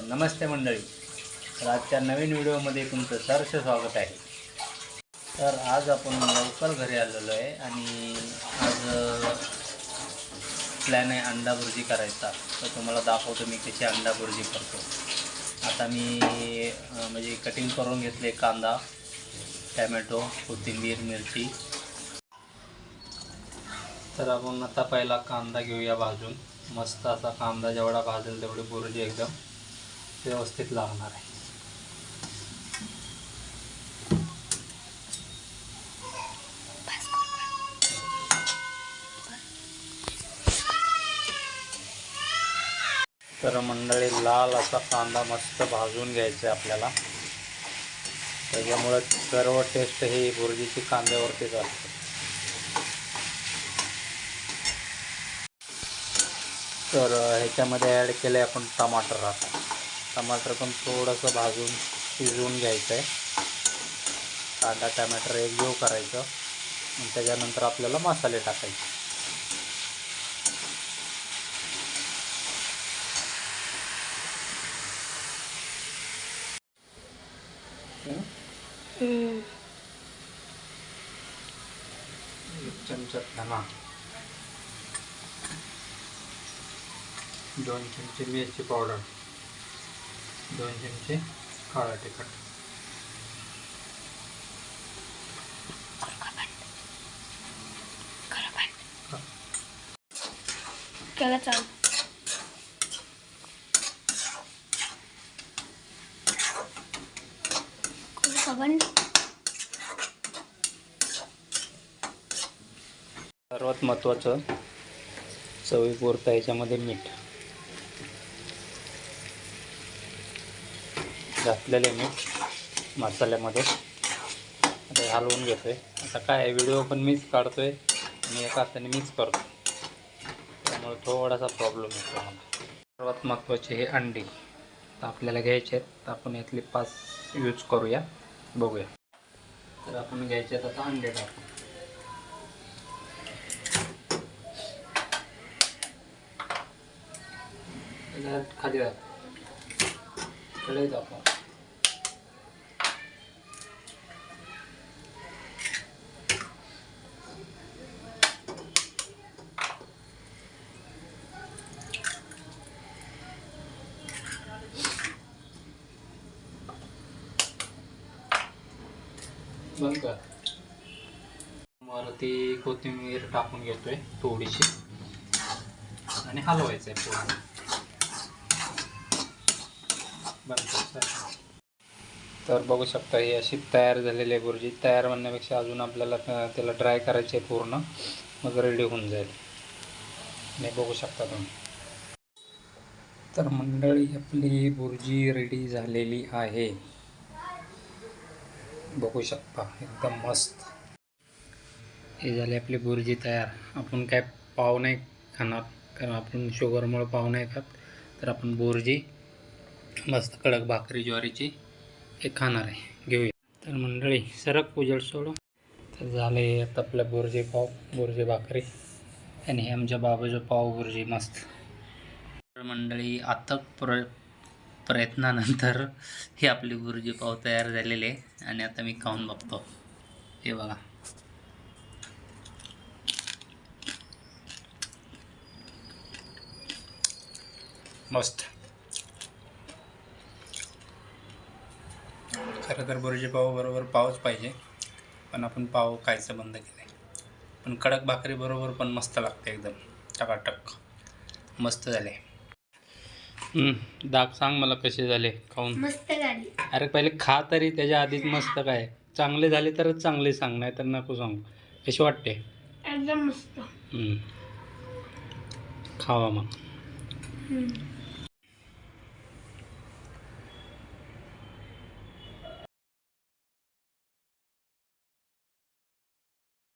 नमस्ते मंडळी. तर आजच्या नवीन व्हिडिओमध्ये तुमचं सरस स्वागत आहे. तर आज आपण लवकर घरी आलेलो आहे आणि आज प्लॅन आहे अंडा भुर्जी करायचा. तर तुम्हाला दाखवतो मी कशी अंडा भुर्जी करतो. आता मी म्हणजे कटिंग करून घेतले कांदा टॅमॅटो कोथिंबीर मिरची. तर आपण आता पहिला कांदा घेऊया भाजून. मस्त असा कांदा जेवढा भाजेल तेवढी बुर्जी एकदम. व्यवस्थित लागणार आहे. तर मंडळी लाल असा कांदा मस्त भाजून घ्यायचा आहे आपल्याला. त्याच्यामुळे सर्व टेस्ट ही भुर्जीची कांद्यावरतीच असते. तर ह्याच्यामध्ये ॲड केलं आपण टमाटर आता. टमाटर पण थोडंसं भाजून शिजवून घ्यायचं आहे. कांदा टमाटर एकजीव करायचं. आणि त्याच्यानंतर आपल्याला मसाले टाकायचे. एक चमचा धना. दोन चमचे मिरची पावडर. दोन चमचे काळा तिखट. त्याला चाल. सर्वात महत्त्वाचं चवीपुरतं याच्यामध्ये मीठ. घातलेले मी मसाल्यामध्ये. आता हे घेतो आहे आता काय व्हिडिओ पण मीच काढतो आहे आणि एका हाताने मीच करतो. त्यामुळे थोडासा प्रॉब्लेम येतो मला सर्वात महत्त्वाचे हे अंडी. तर आपल्याला घ्यायचे आहेत. तर आपण यातले पाच यूज करूया. बघूया. तर आपण घ्यायचे आहेत आता अंडे टाकू खाली राहतो कडे बंद कर. वरती कोथिंबीर टाकून घेतोय थोडीशी. आणि हलवायचं आहे पूर्ण. बंद तर बघू शकता ही अशी तयार झालेली आहे गुरुजी तयार म्हणण्यापेक्षा अजून आपल्याला त्याला ड्राय करायचे आहे पूर्ण. मग रेडी होऊन जाईल. हे बघू शकता तुम्ही. तर मंडळी आपली बुर्जी रेडी झालेली आहे. बघू शकता. एकदम मस्त. हे झाली आपली बुर्जी तयार. आपण काय पाव नाही खाणार कारण आपण शुगरमुळे पाव नाही खात. तर आपण बुर्जी मस्त कडक भाकरी ज्वारीची हे खाणार आहे. घेऊया. तर मंडळी सरक उजळ सोडू. तर झाले आता आपलं बुर्जी पाव बुर्जी भाकरी. आणि हे आमच्या बाबाचं पाव बुर्जी मस्त. तर मंडळी आता प्र प्रयत्नानंतर हे आपले गुरुजी पाव तयार झालेले आहे. आणि आता मी खाऊन बघतो. हे बघा. मस्त. खरं तर बुर्जी पाव बरोबर पावच पाहिजे. पण आपण पाव खायचं बंद केलं आहे पण कडक भाकरी बरोबर पण मस्त लागते एकदम. टकाटक. मस्त झाले. दाग सांग मला कसे झाले खाऊन. मस्त झाली. अरे पहिले खा तरी त्याच्या आधीच मस्त काय. चांगले झाले तरच चांगले सांग नाही तर नको सांग. कशी वाटते? एकदम मस्त. हम्म. खावा मग. हम्म.